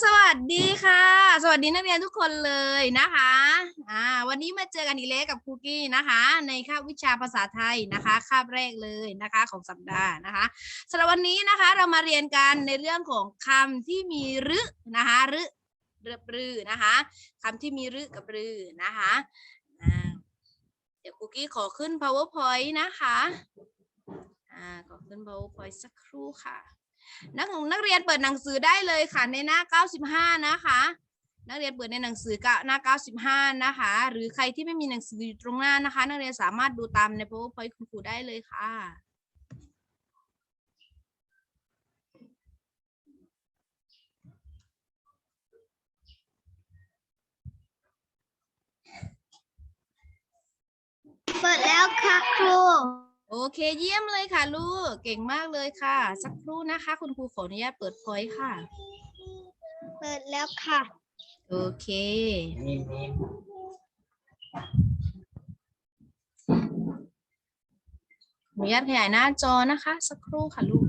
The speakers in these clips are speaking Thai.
สวัสดีค่ะ สวัสดีนักเรียนทุกคนเลยนะคะอ่าวันนี้มาเจอกันอีกแล้วกับครูกี้นะคะ ในคาบวิชาภาษาไทยนะคะคาบแรกเลยนะคะของสัปดาห์นะคะสำหรับวันนี้นะคะเรามาเรียนกันในเรื่องของคำที่มีรึนะคะรึเรือปรือนะคะคำที่มีรึกับรือนะคะอ่าเดี๋ยวครูกี้ขอขึ้น powerpoint นะคะอ่าขอขึ้น powerpoint สักครู่ค่ะ นักนักเรียนเปิดหนังสือได้เลยค่ะในหน้า 95 นะคะ นักเรียนเปิดในหนังสือก็หน้า 95 นะคะ หรือใครที่ไม่มีหนังสืออยู่ตรงหน้านะคะ นักเรียนสามารถดูตามใน powerpoint คุณครูได้เลยค่ะเปิดแล้วค่ะครู โอเคเยี่ยมเลยค่ะ ลูกเก่งมากเลยค่ะ สักครู่นะคะ คุณครูขออนุญาตเปิดพอยต์ค่ะ เปิดแล้วค่ะ โอเค ขออนุญาตขยายหน้าจอนะคะ สักครู่ค่ะลูก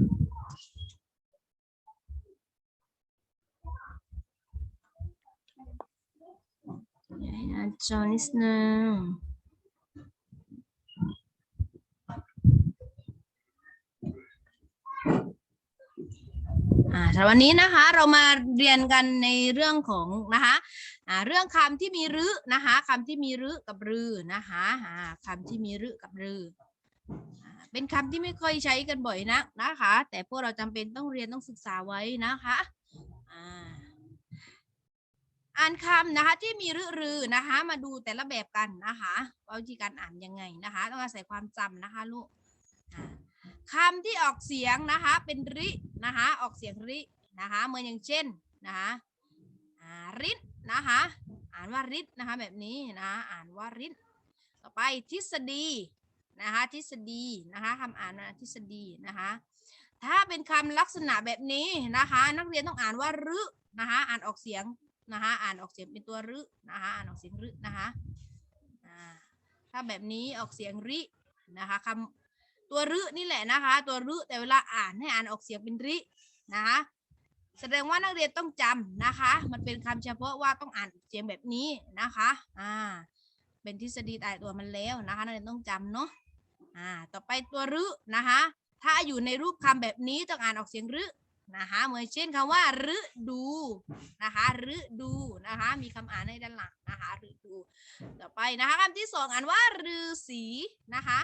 ขยายหน้าจอนิดนึง สำหรับวันนี้นะคะเรามาเรียนกันในเรื่องของนะคะอ่าเรื่องคำที่มีรึนะคะคำที่มีรึกับรือนะคะอ่าคำที่มีรึกับรืออ่าเป็นคำที่ไม่ค่อยใช้กันบ่อยนักนะคะ แต่พวกเราจำเป็นต้องเรียนต้องศึกษาไว้นะคะอ่าอ่านคำนะคะที่มีรึรือนะคะมาดูแต่ละแบบกันนะคะว่าวิธีการอ่านยังไงนะคะ ต้องอาศัยความจำนะคะลูกอ่า คำที่ออกเสียงนะคะเป็นรินะคะออกเสียงรินะคะเหมือนอย่างเช่นนะคะริดนะคะอ่านว่าริดนะคะแบบนี้นะอ่านว่าริดต่อไปทฤษฎีนะคะทฤษฎีนะคะคำอ่านว่าทฤษฎีนะคะถ้าเป็นคำลักษณะแบบนี้นะคะ นักเรียนต้องอ่านว่ารึนะคะอ่านออกเสียงนะคะอ่านออกเสียงเป็นตัวรึนะคะอ่านออกเสียงรึนะคะถ้าแบบนี้ออกเสียงรินะคะคำ ตัวรึนี่แหละนะคะ ตัวรึแต่เวลาอ่านให้อ่านออกเสียงเป็นรินะคะแสดงว่านักเรียนต้องจำนะคะ มันเป็นคำเฉพาะว่าต้องอ่านเสียงแบบนี้นะคะอ่าเป็นทฤษฎีตายตัวมันแล้วนะคะ นักเรียนต้องจำเนาะอ่าต่อไปตัวรึนะคะ ถ้าอยู่ในรูปคำแบบนี้ต้องอ่านออกเสียงรึ นะคะเหมือนเช่นคำว่าฤดูนะคะฤดูนะคะมีคำอ่านในด้านหลังนะคะฤดูต่อไปนะคะคำที่สองอ่านว่าฤาษีนะคะ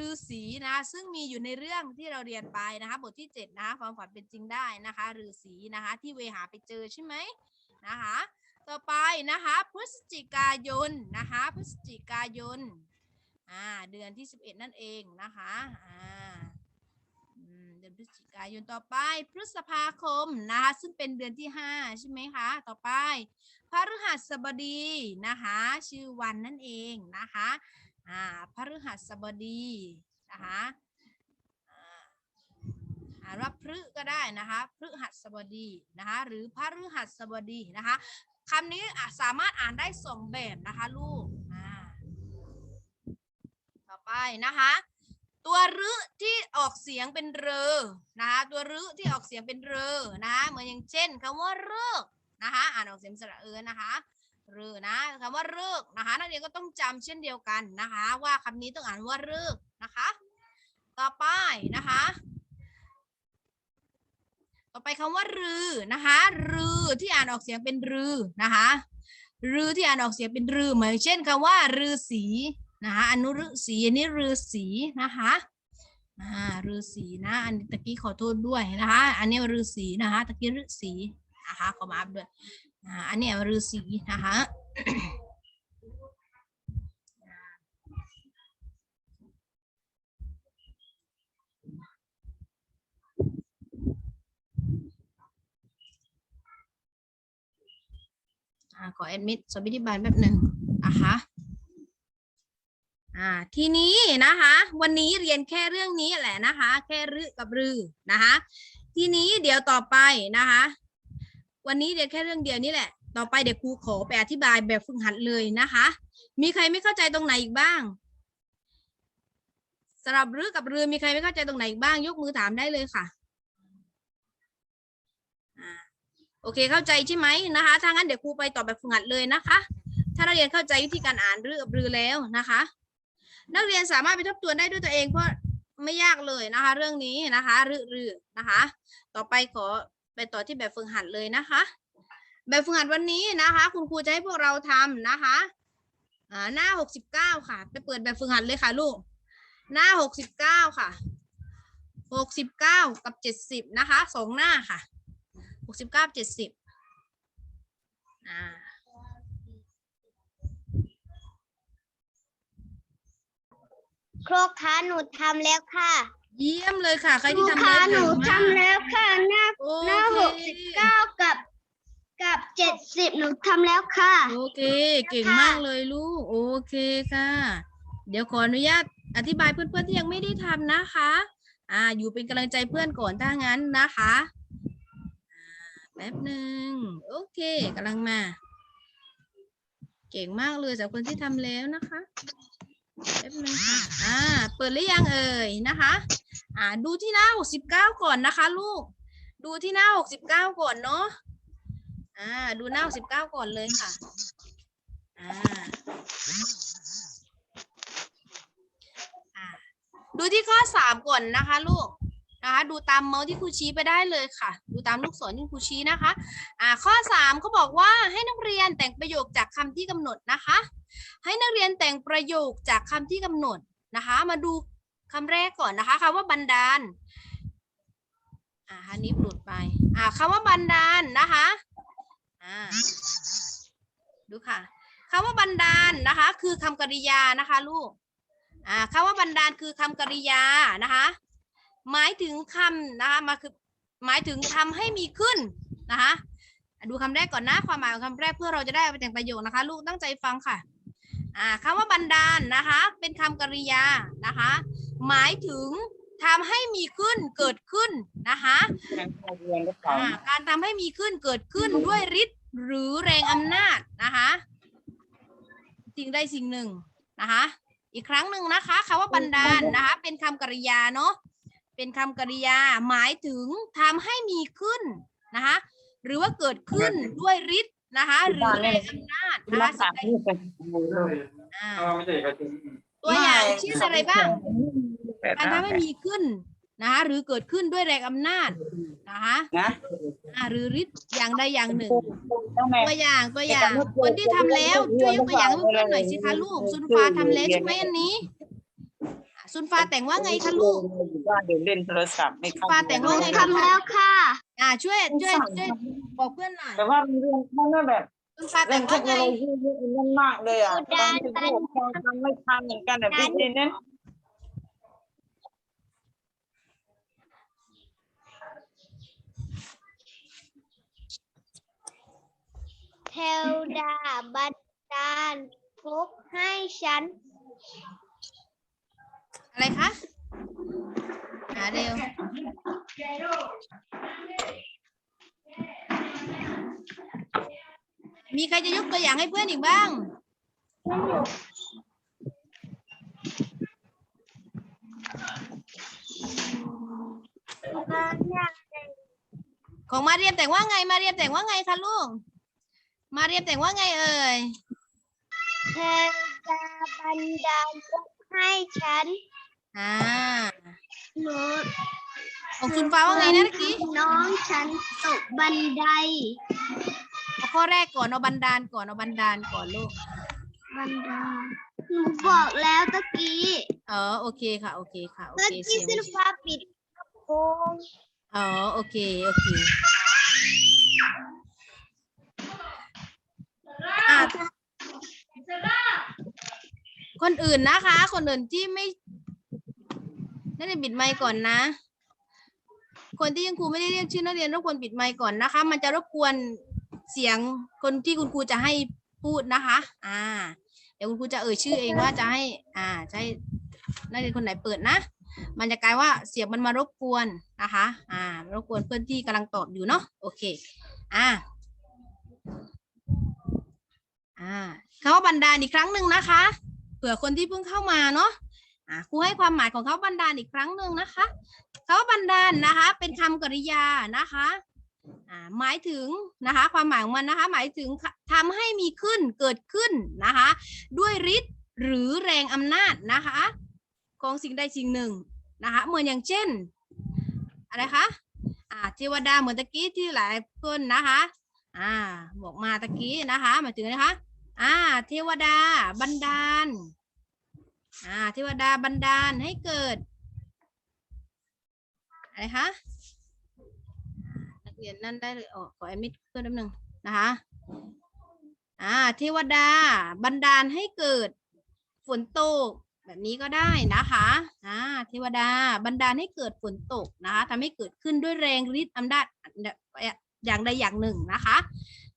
ฤาษีนะซึ่งมีอยู่ในเรื่องที่เราเรียนไปนะคะบทที่เจ็ดนะคะความฝันเป็นจริงได้นะคะฤาษีนะคะที่เวหาไปเจอใช่ไหมนะคะต่อไปนะคะพฤศจิกายนนะคะพฤศจิกายนอ่าเดือนที่สิบเอ็ดนั่นเองนะคะอ่า เดือนพฤศจิกายนต่อไป พฤษภาคมนะคะซึ่งเป็นเดือนที่ห้าใช่ไหมคะ ต่อไปพฤหัสบดีนะคะ ชื่อวันนั่นเองนะคะอ่าพฤหัสบดีนะคะอ่านว่าพฤก็ได้นะคะพฤหัสบดีนะคะหรือพฤหัสบดีนะคะคำนี้สามารถอ่านได้สองแบบนะคะลูกอ่าต่อไปนะคะ ตัวรึที่ออกเสียงเป็นเรอนะคะตัวรึที่ออกเสียงเป็นเรอนะคะเหมือนอย่างเช่นคำว่าเลิกนะคะอ่านออกเสียงสระเออนะคะเรือนะคำว่าเลิกนะคะนักเรียนก็ต้องจำเช่นเดียวกันนะคะ ว่าคำนี้ต้องอ่านว่าเลิกนะคะ ต่อไปนะคะ ต่อไปคำว่ารือนะคะรือที่อ่านออกเสียงเป็นรือนะคะรือที่อ่านออกเสียงเป็นรือเหมือนเช่นคำว่ารือสี นะคะอนุฤษีอันนี้รือสีนะคะอ่ารือสีนะอันนี้ตะกี้ขอโทษด้วยนะคะอันนี้รือสีนะคะตะกี้ฤษีนะคะขอมาอัพด้วยอ่าอันนี้ฤษีนะคะอ่าขอแอดมิดสวิธิบาลแบบหนึ่งนะคะ อ่าทีนี้นะคะ วันนี้เรียนแค่เรื่องนี้แหละนะคะ แค่รึกับรือนะคะ ทีนี้เดี๋ยวต่อไปนะคะ วันนี้เรียนแค่เรื่องเดียวนี่แหละ ต่อไปเดี๋ยวครูขอไปอธิบายแบบฝึกหัดเลยนะคะ มีใครไม่เข้าใจตรงไหนอีกบ้างสำหรับรือกับรือมีใครไม่เข้าใจตรงไหนอีกบ้าง ยกมือถามได้เลยค่ะอ่าโอเคเข้าใจใช่ไหมนะคะถ้างั้นเดี๋ยวครูไปต่อแบบฝึกหัดเลยนะคะ ถ้านักเรียนเข้าใจวิธีการอ่านรือกับรือแล้วนะคะ นักเรียนสามารถไปทบทวนได้ด้วยตัวเองเพราะไม่ยากเลยนะคะ เรื่องนี้นะคะรือรือนะคะ ต่อไปขอไปต่อที่แบบฝึกหัดเลยนะคะ แบบฝึกหัดวันนี้นะคะ คุณครูจะให้พวกเราทำนะคะหน้าหกสิบเก้าค่ะ ไปเปิดแบบฝึกหัดเลยค่ะลูก หน้าหกสิบเก้าค่ะหกสิบเก้ากับเจ็ดสิบนะคะสองหน้าค่ะหกสิบเก้าเจ็ดสิบอ่า ครูคะหนูทำแล้วค่ะเยี่ยมเลยค่ะ ใครครูที่ทำคะได้หนูเก่งมากทำแล้วค่ะหน้าโอหน้าเคหกสิบเก้ากับกับเจ็ดสิบหนูทำแล้วค่ะ โอเค เก่งมากเลยลูก โอเคค่ะ เดี๋ยวขออนุญาตอธิบายเพื่อนๆที่ยังไม่ได้ทำนะคะ อ่า อยู่เป็นกำลังใจเพื่อนก่อนถ้างั้นนะคะอ่าแป๊บหนึ่งโอเคกำลังมา เก่งมากเลยสำหรับคนที่ทำแล้วนะคะ แป๊บนึงค่ะ อ่า เปิดหรือยังเอ่ยนะคะ อ่า ดูที่หน้าหกสิบเก้าก่อนนะคะ ลูก ดูที่หน้าหกสิบเก้าก่อนเนาะ อ่า ดูหน้าสิบเก้าก่อนเลยค่ะ อ่า อ่า ดูที่ข้อสามก่อนนะคะ ลูก นะคะ ดูตามเมาส์ที่ครูชี้ไปได้เลยค่ะ ดูตามลูกศรที่ครูชี้นะคะอ่าข้อสามเขาบอกว่าให้นักเรียนแต่งประโยคจากคำที่กำหนดนะคะ ให้นักเรียนแต่งประโยคจากคำที่กำหนดนะคะ มาดูคำแรกก่อนนะคะคำว่าบันดาลอ่าอันนี้หลุดไปอ่าคำว่าบันดาลนะคะอ่าดูค่ะคำว่าบันดาลนะคะ คือคำกริยานะคะ ลูกอ่าคำว่าบันดาลคือคำกริยานะคะ หมายถึงคำนะคะมาคือหมายถึงทำให้มีขึ้นนะคะอะดูคำแรกก่อนนะความหมายของคำแรกเพื่อเราจะได้เอาไปแต่งประโยคนะคะ ลูกตั้งใจฟังค่ะอ่าคำว่าบันดาลนะคะ เป็นคำกริยานะคะ หมายถึงทำให้มีขึ้นเกิดขึ้นนะคะอ่าการทำให้มีขึ้นเกิดขึ้นด้วยฤทธิ์หรือแรงอำนาจนะคะสิ่งใดสิ่งหนึ่งนะคะ อีกครั้งหนึ่งนะคะคำว่าบันดาลนะคะ เป็นคำกริยาเนาะ เป็นคำกริยาหมายถึงทำให้มีขึ้นนะคะหรือว่าเกิดขึ้นด้วยฤทธิ์นะคะหรือแรงอำนาจนะคะสิ่งใดอ่าไม่ใช่เอกชนตัวอย่างเช่นอะไรบ้างการทำให้มีขึ้นนะคะหรือเกิดขึ้นด้วยแรงอำนาจนะคะนะอ่าหรือฤทธิ์อย่างใดอย่างหนึ่งต้องแม่ตัวอย่างตัวอย่างคนที่ทำแล้วช่วยยกตัวอย่างให้เพื่อนๆหน่อยสิคะลูกซุนฟ้าทำแล้วใช่ไหมอันนี้อะ ซุนฟ้าแต่งว่าไงคะลูกว่าเดี๋ยวเล่นโทรศัพท์ไม่เข้าปาแต่งหนูว่าไงทำแล้วค่ะ อ่าช่วยช่วยช่วยบอกเพื่อนหน่อยแต่ว่ามันเรื่องมันไม่แบบซุนฟ้าแต่เล่งนเทว่าคโนไงโลยีเยอะนั่นมากเลยอะบางทีผู้ปกครองทำไม่ทันเหมือนกันอะพี่เจนเนี่ยเทวดาบันดาลทุกข์ให้ฉัน อะไรคะ หาเร็ว มีใครจะยกตัวอย่างให้เพื่อนอีกบ้าง ของมาเรียมแต่งว่าไง มาเรียมแต่งว่าไงคะลูก มาเรียมแต่งว่าไงเอ่ยเทวดาบันดาลให้ฉัน อ่าหนูของคุณฟ้าว่าไงนะเมื่อกี้น้องฉันตกบันไดเอาข้อแรกก่อนเอาบันดาลก่อนเอาบันดาลก่อนลูก บันดาลหนูบอกแล้วตะกี้อ๋อโอเคค่ะโอเคค่ะโอเมื่อเคกี้เสียงซิลฟ้าปิดโกงอ๋อโอเคโอเคอะคนอื่นนะคะ คนอื่นที่ไม่ นักเรียนปิดไมค์ก่อนนะ คนที่ยังครูไม่ได้เรียกชื่อนักเรียนรบกวนปิดไมค์ก่อนนะคะ มันจะรบกวนเสียงคนที่คุณครูจะให้พูดนะคะ อ่า เดี๋ยวคุณครูจะเอ่ยชื่อเองว่าจะให้ อ่าจะให้นักเรียนคนไหนเปิดนะ มันจะกลายว่าเสียงมันมารบกวนนะคะ อ่า รบกวนเพื่อนที่กำลังตอบอยู่เนาะ โอเค อ่า อ่าคำว่าบันดาอีกครั้งหนึ่งนะคะ เผื่อคนที่เพิ่งเข้ามาเนาะ อ่าครูให้ความหมายของเขาบันดาลอีกครั้งหนึ่งนะคะคำว่าบันดาลนะคะ เป็นคำกริยานะคะอ่าหมายถึงนะคะความหมายของมันนะคะ หมายถึงทำให้มีขึ้นเกิดขึ้นนะคะ ด้วยฤทธิ์หรือแรงอำนาจนะคะ ของสิ่งใดสิ่งหนึ่งนะคะเหมือนอย่างเช่นอะไรคะอ่าเทวดาเหมือนตะกี้ที่หลายคนนะคะอ่าบอกมาตะกี้นะคะหมายถึงนะคะอ่าเทวดาบันดาล อ่าเทวดาบันดาลให้เกิด อะไรคะนักเรียนนั่นได้เลยอ๋อขอแอดมิดเพื่อนแป๊บนึงนะคะอ่าเทวดาบันดาลให้เกิด ฝนตกแบบนี้ก็ได้นะคะอ่าเทวดาบันดาลให้เกิดฝนตกนะคะทำให้เกิดขึ้นด้วยแรงฤทธิ์อำนาจอย่างใดอย่างหนึ่งนะคะ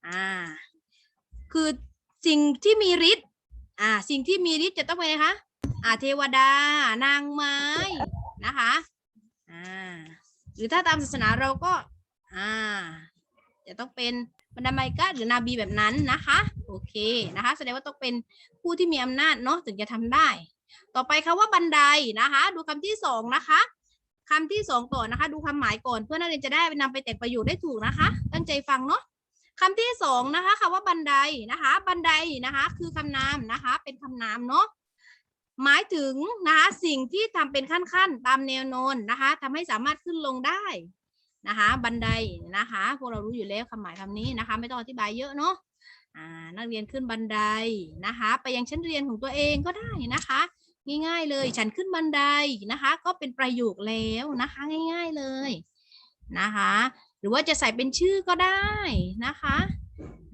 อ่าคือสิ่งที่มีฤทธิ์อ่าสิ่งที่มีฤทธิ์จะต้องเป็นไงคะ อ่าเทวดา นางไม้นะคะอ่าหรือถ้าตามศาสนาเราก็อ่าจะต้องเป็นบรรดาไมกะหรือนาบีแบบนั้นนะคะ โอเคนะคะ แสดงว่าต้องเป็นผู้ที่มีอำนาจเนาะถึงจะทำได้ ต่อไปคำว่าบันไดนะคะ ดูคำที่สองนะคะคำที่สองก่อนนะคะ ดูความหมายก่อนเพื่อนักเรียนจะได้นำไปแต่งประโยชน์ได้ถูกนะคะ ตั้งใจฟังเนาะคำที่สองนะคะคำว่าบันไดนะคะ บันไดนะคะ คือคำนามนะคะ เป็นคำนามเนาะ หมายถึงนะคะสิ่งที่ทำเป็นขั้นๆ ตามแนวโน้นนะคะทำให้สามารถขึ้นลงได้นะคะบันไดนะคะพวกเรารู้อยู่แล้วคำหมายคำนี้นะคะ ไม่ต้องอธิบายเยอะเนาะนักเรียนขึ้นบันไดนะคะ ไปยังชั้นเรียนของตัวเองก็ได้นะคะ ง่ายๆเลยฉันขึ้นบันไดนะคะ ก็เป็นประโยคแล้วนะคะง่าย ๆเลยนะคะ หรือว่าจะใส่เป็นชื่อก็ได้นะคะ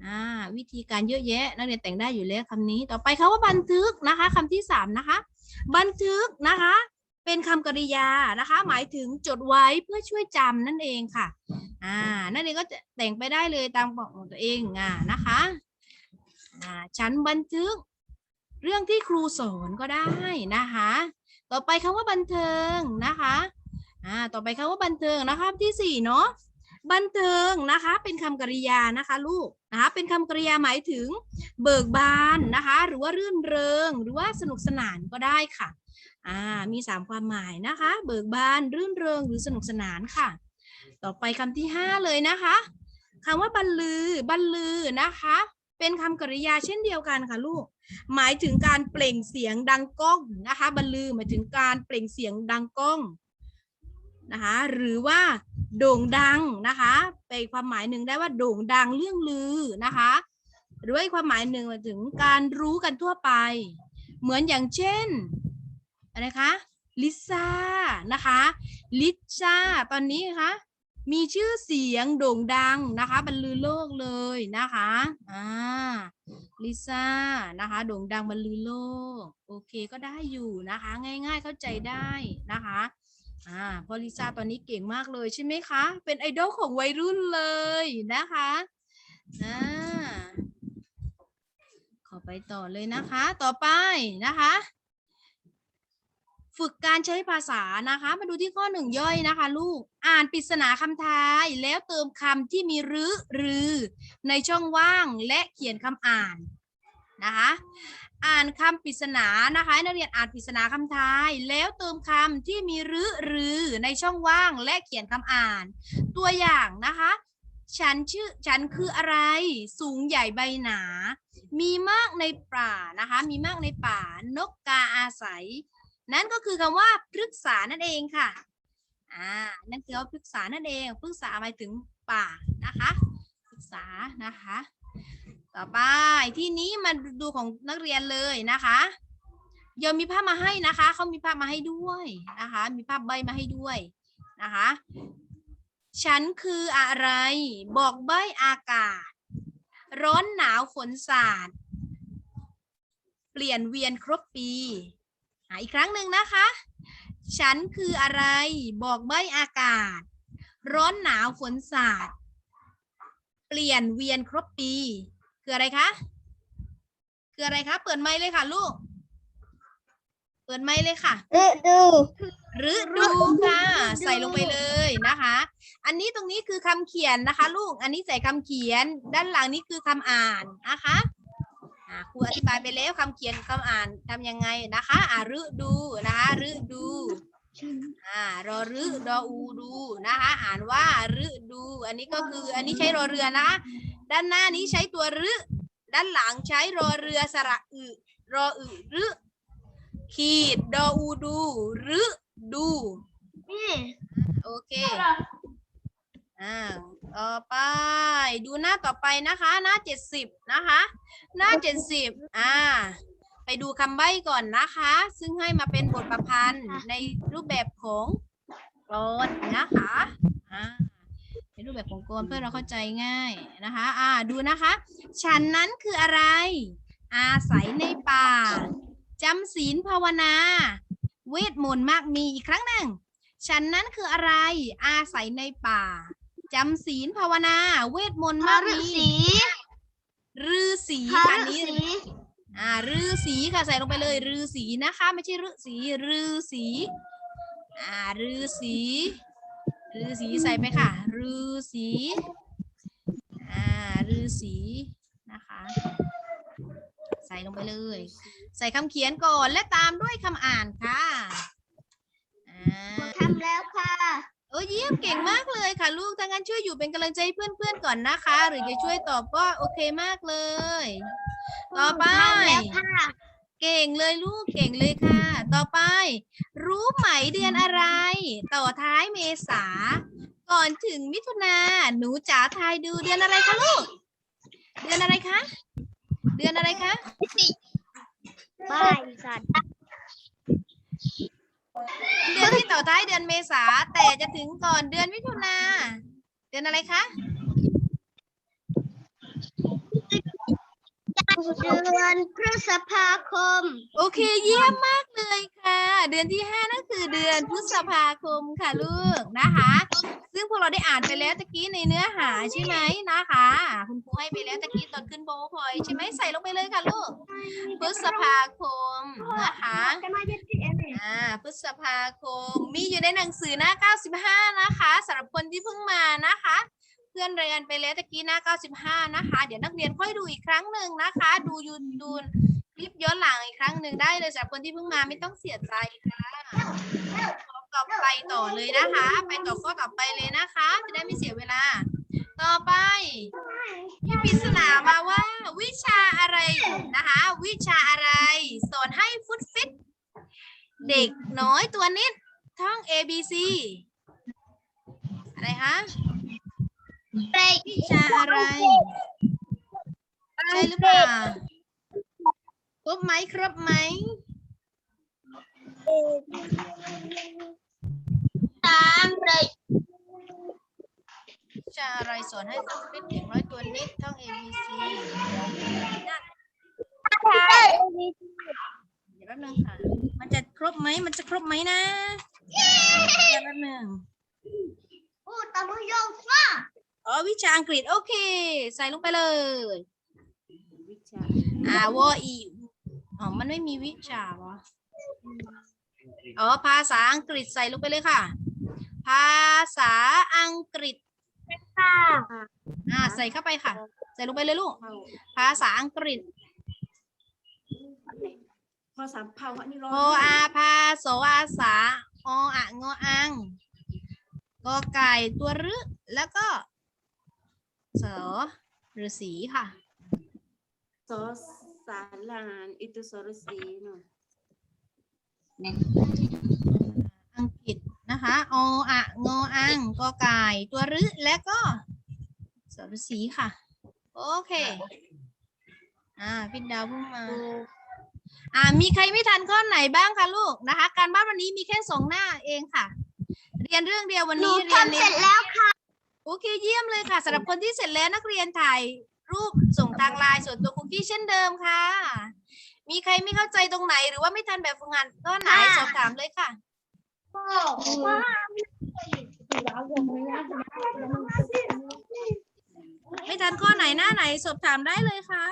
อ่าวิธีการเยอะแยะนักเรียนแต่งได้อยู่แล้วคำนี้ ต่อไปคำว่าบันทึกนะคะคำที่สามนะคะ บันทึกนะคะ เป็นคำกริยานะคะ หมายถึงจดไว้เพื่อช่วยจำนั่นเองค่ะ อ่า นักเรียนก็จะแต่งไปได้เลยตามบอกของตัวเองอ่านะคะอ่าฉันบันทึก เรื่องที่ครูสอนก็ได้นะคะ ต่อไปคำว่าบันเทิงนะคะอ่าต่อไปคำว่าบันเทิงนะคะที่สี่เนาะ บันเทิงนะคะ เป็นคำกริยานะคะลูกนะคะเป็นคำกริยาหมายถึงเบิกบานนะคะ หรือว่ารื่นเริง หรือว่าสนุกสนานก็ได้ค่ะอ่ามีสามความหมายนะคะ เบิกบานรื่นเริงหรือสนุกสนานค่ะ ต่อไปคำที่ห้าเลยนะคะคำว่าบรรลือบรรลือนะคะ เป็นคำกริยาเช่นเดียวกันค่ะลูก หมายถึงการเปล่งเสียงดังก้องนะคะ บรรลือหมายถึงการเปล่งเสียงดังก้อง นะคะหรือว่าโด่งดังนะคะไปนความหมายหนึ่งได้ว่าโด่งดังเรื่องลือนะคะหรือว่าความหมายหนึ่งถึงการรู้กันทั่วไป เหมือนอย่างเช่นอะไรคะลิซ่านะคะลิซ่าตอนนี้นะคะมีชื่อเสียงโด่งดังนะคะบรรลือโลกเลยนะคะอ่าลิซ่านะคะโด่งดังบรรลือโลก โอเคก็ได้อยู่นะคะ ง่ายๆเข้าใจได้นะคะ อ่าพอลิซ่าตอนนี้เก่งมากเลยใช่ไหมคะ เป็นไอดอลของวัยรุ่นเลยนะคะอ่าขอไปต่อเลยนะคะ ต่อไปนะคะ ฝึกการใช้ภาษานะคะ มาดูที่ข้อหนึ่งย่อยนะคะ ลูกอ่านปริศนาคำทายแล้วเติมคำที่มีรึหรือ ในช่องว่างและเขียนคำอ่านนะคะ อ่านคำปริศนานะคะนักเรียนอ่านปริศนาคำทาย แล้วเติมคำที่มีรึหรือในช่องว่างและเขียนคำอ่าน ตัวอย่างนะคะ ฉันชื่อฉันคืออะไร สูงใหญ่ใบหนา มีมากในป่านะคะ มีมากในป่านกกาอาศัย นั่นก็คือคำว่าพฤกษานั่นเองค่ะอ่านั่นคือว่าพฤกษานั่นเองพฤกษาหมายถึงป่านะคะพฤกษานะคะ ต่อไปที่นี้มาดูของนักเรียนเลยนะคะเดี๋ยวมีภาพมาให้นะคะเขามีภาพมาให้ด้วยนะคะ มีภาพใบมาให้ด้วยนะคะ ฉันคืออะไร บอกใบอากาศ ร้อนหนาวฝนสาด เปลี่ยนเวียนครบปีอีกครั้งหนึ่งนะคะ ฉันคืออะไร บอกใบอากาศ ร้อนหนาวฝนสาด เปลี่ยนเวียนครบปี คืออะไรคะคืออะไรคะเปิดไมค์เลยค่ะ ลูก เปิดไมค์เลยค่ะ ฤดูฤดูค่ะ ใส่ลงไปเลยนะคะ อันนี้ตรงนี้คือคำเขียนนะคะ ลูกอันนี้ใส่คำเขียน ด้านหลังนี้คือคำอ่านนะคะอ่าครูอธิบายไปแล้วคำเขียนคำอ่านทำยังไงนะคะอ่าฤดูนะคะฤดู อ่ารอรึดออูดูนะคะ อ่านว่าฤดูอันอันนี้ก็คืออันนี้ใช้รอเรือนะ ด้านหน้านี้ใช้ตัวรึด้านหลังใช้รอเรือสระอึรออึรึขีดดออูดูรึดูนี่โอเคอ่าต่อไป ดูหน้าต่อไปนะคะ หน้าเจ็ดสิบนะคะ หน้าเจ็ดสิบอ่า ไปดูคำใบ้ก่อนนะคะ ซึ่งให้มาเป็นบทประพันธ์ในรูปแบบของกลอนนะคะอ่าในรูปแบบของกลอนเพื่อเราเข้าใจง่ายนะคะ อ่าดูนะคะ ฉันนั้นคืออะไร อาศัยในป่าจำศีลภาวนา เวทมนต์มากมีอีกครั้งหนึ่ง ฉันนั้นคืออะไร อาศัยในป่าจำศีลภาวนา เวทมนต์พมากฤมีษีฤาษีพค่ะฤนี้ษี อ่าฤาษีค่ะใส่ลงไปเลยฤาษีนะคะ ไม่ใช่ฤาษีฤาษีอ่าฤาษีฤาษีใส่ไปค่ะฤาษีอ่าฤาษีนะคะใส่ลงไปเลย ใส่คำเขียนก่อนและตามด้วยคำอ่านค่ะอ่าทำแล้วค่ะโอ้ยเยี่ยมเก่งมากเลยค่ะ ลูกถ้างั้นช่วยอยู่เป็นกำลังใจให้เพื่อนๆก่อนนะคะ หรือจะช่วยตอบก็โอเคมากเลย ต่อไปทำแล้วค่ะเก่งเลยลูกเก่งเลยค่ะ ต่อไป รู้ไหมเดือนอะไร ต่อท้ายเมษา ก่อนถึงมิถุนาหนูจ๋าทายดูเดือนอะไรคะลูก เดือนอะไรคะ เดือนอะไรคะบ้ายสัตว์เดือนที่ต่อท้ายเดือนเมษาแต่จะถึงก่อนเดือนมิถุนาเดือนอะไรคะ เดือนพฤษภาคม โอเคเยี่ยมมากเลยค่ะ เดือนที่ห้านั่นคือเดือนพฤษภาคมค่ะลูกนะคะ ซึ่งพวกเราได้อ่านไปแล้วตะกี้ในเนื้อหาใช่ไหมนะคะ คุณครูให้ไปแล้วตะกี้ตอนขึ้นโบพอยใช่ไหมใส่ลงไปเลยค่ะลูกพฤษภาคมนะคะอ่าพฤษภาคมมีอยู่ในหนังสือหน้า 95 นะคะสำหรับคนที่เพิ่งมานะคะ เพื่อนเรียนไปแล้วตะกี้หน้า95 นะคะ เดี๋ยวนักเรียนค่อยดูอีกครั้งหนึ่งนะคะ ดูยูดูคลิปย้อนหลังอีกครั้งหนึ่งได้เลยสำหรับคนที่เพิ่งมาไม่ต้องเสียใจค่ะต่อไปต่อเลยนะคะ ไปต่อข้อต่อไปเลยนะคะ จะได้ไม่เสียเวลา ต่อไปมีปริศนามาว่า วิชาอะไรนะคะ วิชาอะไร สอนให้ฟุตฟิต เด็กน้อยตัวนิดท่อง A B C อะไรคะ เด็กวิชาอะไร ใช่หรือเปล่า ครบไหมครบไหมตามเลยวิชาอะไรสอนให้ฟุตฟิตเด็กน้อยตัวนิดท่อง A B C นั่นเดี๋ยวแป๊บนึงค่ะ มันจะครบไหม มันจะครบไหมนะเดี๋ยวแป๊บนึง พูดตามยงฟ้า อ๋อวิชาอังกฤษโอเค ใส่ลงไปเลยอ่าวออีอ๋อมันไม่มีวิชาวะอ๋อภาษาอังกฤษใส่ลงไปเลยค่ะ ภาษาอังกฤษค่ะอ่าใส่เข้าไปค่ะ ใส่ลงไปเลยลูก ภาษาอังกฤษพอสามเผาอันนี้ร้อโออาพาโสอาสาออะงออังกอไก่ตัวรึแล้วก็เสอฤาษีค่ะซอสสาลานอิตุสรสีเนาะอังกฤษนะคะออะงออังกอไก่ตัวรึและก็เสอฤาษีค่ะ โอเค อ่าพิดดาวเพิ่งมา อ่า มีใครไม่ทันข้อไหนบ้างคะลูกนะคะ การบ้านวันนี้มีแค่สองหน้าเองค่ะ เรียนเรื่องเดียววันหนูนี้เรียนทำเรีเสยร็นจแล้วค่ะ โอเคเยี่ยมเลยค่ะสำหรับคนที่เสร็จแล้วนักเรียนถ่ายรูปส่งทางไลน์ส่วนตัวคุกกี้เช่นเดิมค่ะ มีใครไม่เข้าใจตรงไหนหรือว่าไม่ทันแบบฝึกงานก็ไหนค่ะสอบถามเลยค่ะ ไม่ทันข้อไหนหน้าไหนสอบถามได้เลยค่ะ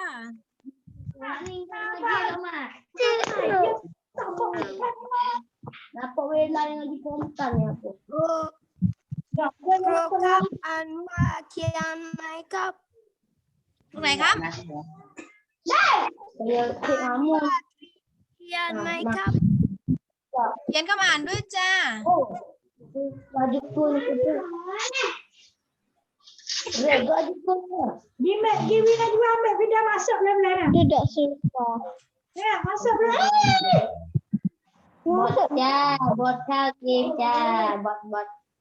Apa wala yang dipontan ya po? โปรแกรมอันว่าเขียนไหมครับตรงไหนครับ Kaya si amo. เขียนไหมครับเขียนคำอ่านด้วยจ้า Oh. Wajib po ni ko. Rego di pom. Gimme, Givina juga ambil pindah masuk belah-belah. Tidak suka.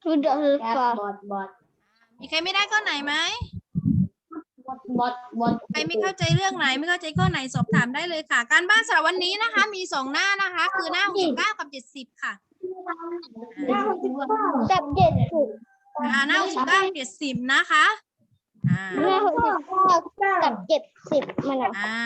Ya, masuk belah. Bot ya, bot kau game ya, bot bot Tidak ya, suka. bot bot มีใครไม่ได้ข้อไหนไหม bot bot bot. ใครไม่เข้าใจเรื่องไหนไม่เข้าใจข้อไหนสอบถามได้เลยค่ะ การบ้านสำหรับวันนี้นะคะ มีสองหน้านะคะ คือหน้า69กับ70ค่ะจับเจ็ดสุดอ่าหน้า69กับ70นะคะอ่าแม่หกสิบเก้ากับเจ็ดสิบมันอะอ่า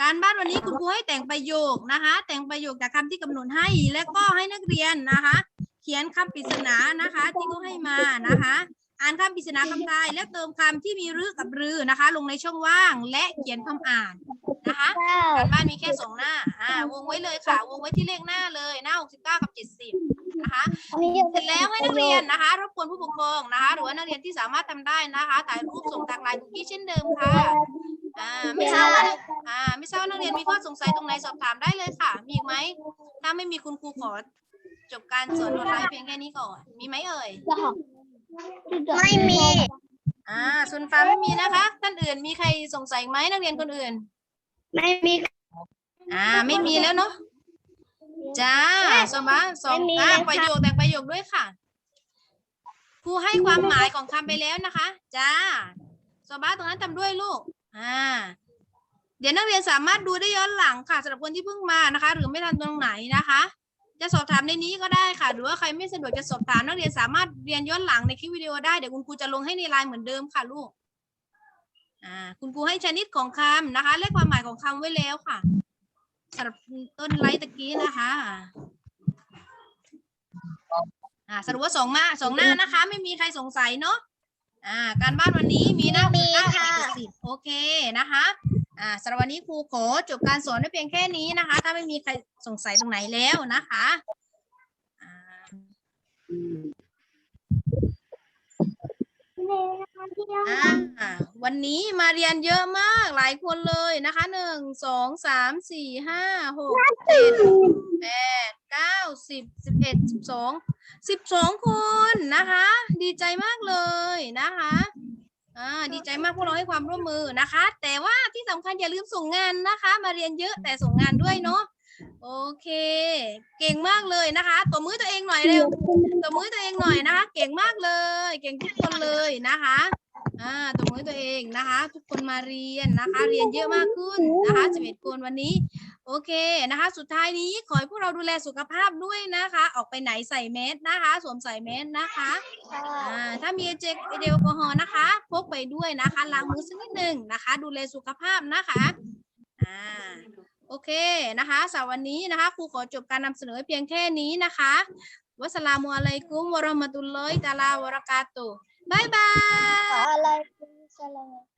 การบ้านวันนี้คุณครูให้แต่งประโยคนะคะ แต่งประโยคจากคำที่กำหนดให้และก็ให้นักเรียนนะคะเขียนคำปริศนานะคะ ที่เขาให้มานะคะ อ่านคำปริศนาคำทายและเติมคำที่มีรึกับรือนะคะ ลงในช่องว่างและเขียนคำอ่านนะคะเก้าการบ้านมีแค่สองหน้า อ่าวงไว้เลยค่ะ วงไว้ที่เลขหน้าเลยหน้า 69 กับ 70 นะคะอันนี้ยังเสร็จแล้วให้นักเรียนนะคะรบกวนผู้ปกครองนะคะ หรือว่านักเรียนที่สามารถทำได้นะคะถ่ายรูปส่งทางไลน์คุกกี้เช่นเดิมค่ะอ่าไม่ทราบว่าอ่าไม่ทราบว่านักเรียนมีข้อสงสัยตรงไหนสอบถามได้เลยค่ะ มีอีกไหมถ้าไม่มีคุณครูขอ จบการสอนออนไลน์เพียงแค่นี้ก่อน มีไหมเอ่ย ไม่มีอ่าส่วนฟ้าไม่มีนะคะ ท่านอื่นมีใครสงสัยไหมนักเรียนคนอื่น ไม่มี อ่า ไม่มีแล้วเนาะ จ้าสมบัติสองไม่มีอ่าเลยค่ะ ประโยคแต่งประโยคด้วยค่ะ ครูให้ความหมายของคำไปแล้วนะคะ จ้าสมบัติตรงนั้นทำด้วยลูก อ่า เดี๋ยวนักเรียนสามารถดูได้ย้อนหลังค่ะสำหรับคนที่เพิ่งมานะคะ หรือไม่ทันตรงไหนนะคะ จะสอบถามในนี้ก็ได้ค่ะ หรือว่าใครไม่สะดวกจะสอบถามนักเรียนสามารถเรียนย้อนหลังในคลิปวิดีโอได้ เดี๋ยวคุณครูจะลงให้ในไลน์เหมือนเดิมค่ะลูก อ่า คุณครูให้ชนิดของคำนะคะ และความหมายของคำไว้แล้วค่ะสำหรับต้นไลท์ตะกี้นะคะ อ่า สรุปว่าสองมาสองหน้านะคะ ไม่มีใครสงสัยเนาะ อ่า การบ้านวันนี้มีหน้ามีหน้าค่ะสิบโอเคนะคะ อ่าสำหรับวันนี้ครูขอจบการสอนไว้เพียงแค่นี้นะคะ ถ้าไม่มีใครสงสัยตรงไหนแล้วนะคะอ่าอ่าวันนี้มาเรียนเยอะมากหลายคนเลยนะคะหนึ่งสองสามสี่ห้าหกเจ็ดแปดเก้าสิบสิบเอ็ดสิบสองสิบสองคนนะคะ ดีใจมากเลยนะคะ อ่าดีใจมากพวกเราให้ความร่วมมือนะคะ แต่ว่าที่สำคัญอย่าลืมส่งงานนะคะ มาเรียนเยอะแต่ส่งงานด้วยเนาะโอเค เก่งมากเลยนะคะตัวมือตัวเองหน่อยเร็วตัวมือตัวเองหน่อยนะคะ เก่งมากเลย เก่งทุกคนเลยนะคะอ่าตัวมือตัวเองนะคะ ทุกคนมาเรียนนะคะ เรียนเยอะมากขึ้นนะคะ11คนวันนี้ โอเคนะคะ สุดท้ายนี้ขอให้พวกเราดูแลสุขภาพด้วยนะคะ ออกไปไหนใส่แมสนะคะ สวมใส่แมสนะคะอ่าถ้ามีเจลเจลแอลกอฮอล์นะคะ พกไปด้วยนะคะล้างมือสักนิดหนึ่งนะคะ ดูแลสุขภาพนะคะอ่าโอเคนะคะสำหรับวันนี้นะคะครูขอจบการนำเสนอเพียงแค่นี้นะคะวัสสลามุอะลัยกุมวะเราะห์มะตุลลอฮิตะอาลาวะบะเราะกาตุฮ์บ๊ายบายอะไรสลาม